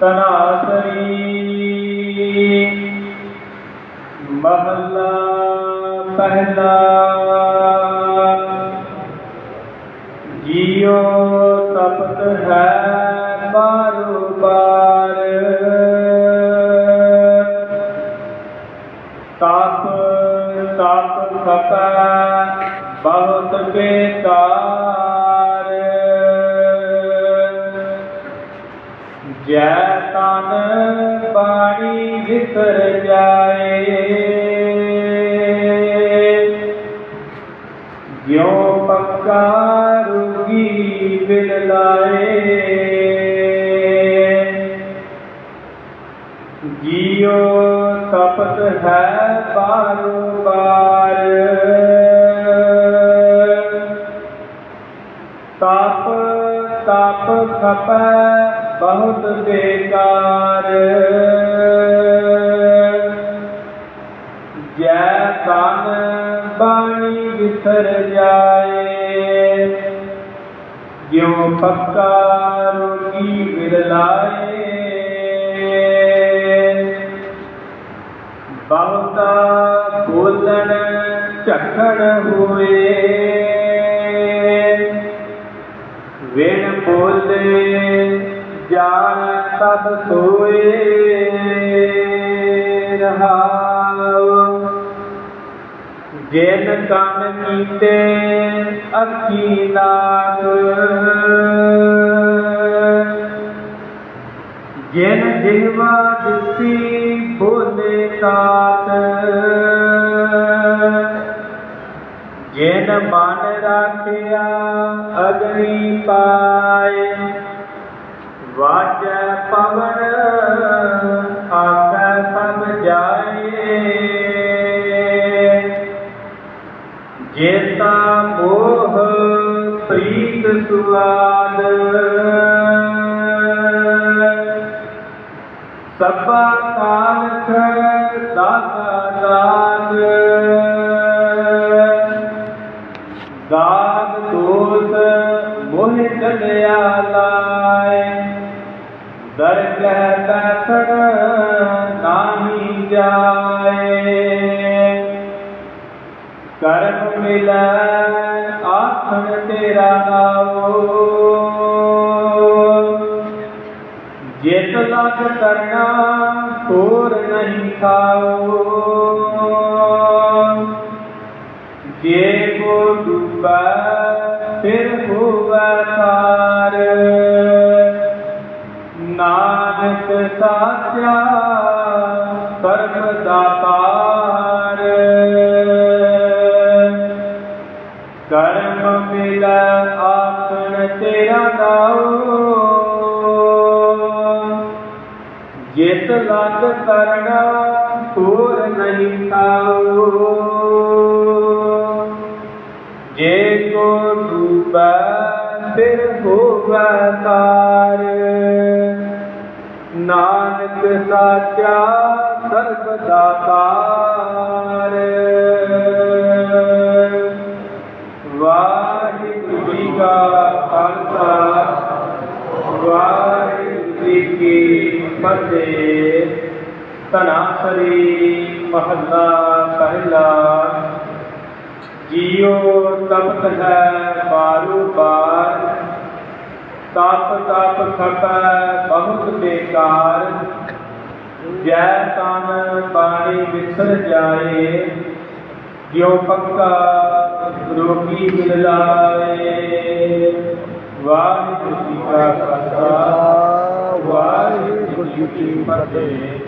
ਤਨਾਸਰੀ ਮਹੱਲਾ ਪਹਿਲਾ ਜੀਉ ਤਪਤ ਹੈ ਬਾਰੂ ਬਾਰ ਤਪ ਤਪ ਖਪੈ ਬਹੁਤ ਬੇਕਾਰ। ਜੈ ਤਨ ਬਾਣੀ ਵਿਸਰ ਜਾਏ। ਜਿਉ ਪੱਕਾ ਰੁਗੀ ਬਿਲ ਲਾਏ। ਜੀਉ ਤਪਤ ਹੈ ਬਾਰੂ ਬਾਰ। ਤਪ ਤਪ ਖਪੈ, ਬਹੁਤ ਬੇਕਾਰ। ਜੈ ਤਨ ਬਾਣੀ ਵਿਸਰ ਜਾਏ, ਜਿਉ ਪੱਕਾ ਰੋਗੀ ਵਿਰਲਾਏ ਬਹੁਤਾ ਬੋਲਣ ਝਖੜ ਹੋਏ। ਵਿਣ ਬੋਲੇ ਜਾਣ ਤਬ ਸੋਏ ਰਹਾਉ। ਜਿਨ ਕੰਨ ਕੀਤੇ ਅੱਖੀ ਨਾਗ। ਜਿਨ ਜਿਹਵਾ ਦਿੱਤੀ ਬੋਲੇ ਤਾਤ ਜਿਨ ਮਨ ਰਾਖਿਆ ਅਗਨੀ ਪਾਏ ਵਾਜੈ ਪਵਨ ਆਕੈ ਸਭ ਜਾਏ। ਜੇਤਾ ਮੋਹ ਪ੍ਰੀਤ ਸੁਆਦ, ਸਭਾ ਕਾਲਖ ਦਾਤਾ ਦਾਗ ਮੋਹ ਲਾਏ ਦਰਗਹ ਬੈਠਣ ਨਾਹੀ ਜਾਏ। ਕਰਮ ਮਿਲੈ ਆਖਣ ਤੇਰਾ ਨਾਉ। ਜਿਤ ਲਗ ਕਰਨਾ ਹੋਰ ਨਹੀਂ ਖਾਓ ਜੇ ਕੋ ਡੁਬੈ, ਫਿਰ ਹੋਵੈ ਨਾਨਕ ਸਾਚਾ ਸਰਬ ਦਾਤਾਰ। ਕਰਮ ਮਿਲੈ ਆਖਣ ਤੇਰਾ ਨਾਉ। ਜਿਤ ਲਗ ਕਰਣਾ ਹੋਰ ਨਹੀਂ ਖਾਓ ਜੇ ਕੋ ਡੂਬੈ ਫਿਰ ਹੋਵੈ ਤਾਰ। ਨਾਨਕ ਸਾਚਾ ਸਰਬ ਦਾਤਾਰ ਵਾਹਿਗੁਰੂ ਜੀ ਕਾ ਖਾਲਸਾ, ਵਾਹਿਗੁਰੂ ਜੀ ਕੀ ਫਤਿਹ। ਤਨਾਸਰੀ ਮਹੱਲਾ ਪਹਿਲਾ। ਜੀਉ ਤਪਤ ਹੈ ਬਾਰੂ ਬਾਰ। ਤਪ ਤਪ ਖਪੈ ਬਹੁਤ ਬੇਕਾਰ। ਜੈ ਤਨ ਪਾਣੀ ਵਿਸਰ ਜਾਏ, ਜਿਉ ਪੱਕਾ ਰੋਗੀ ਮਿਲ ਲਾਏ। ਵਾਹਿਗੁਰੂ ਜੀ ਕਾ ਖਾਲਸਾ, ਵਾਹਿਗੁਰੂ ਜੀ ਕੀ ਫਤਿਹ।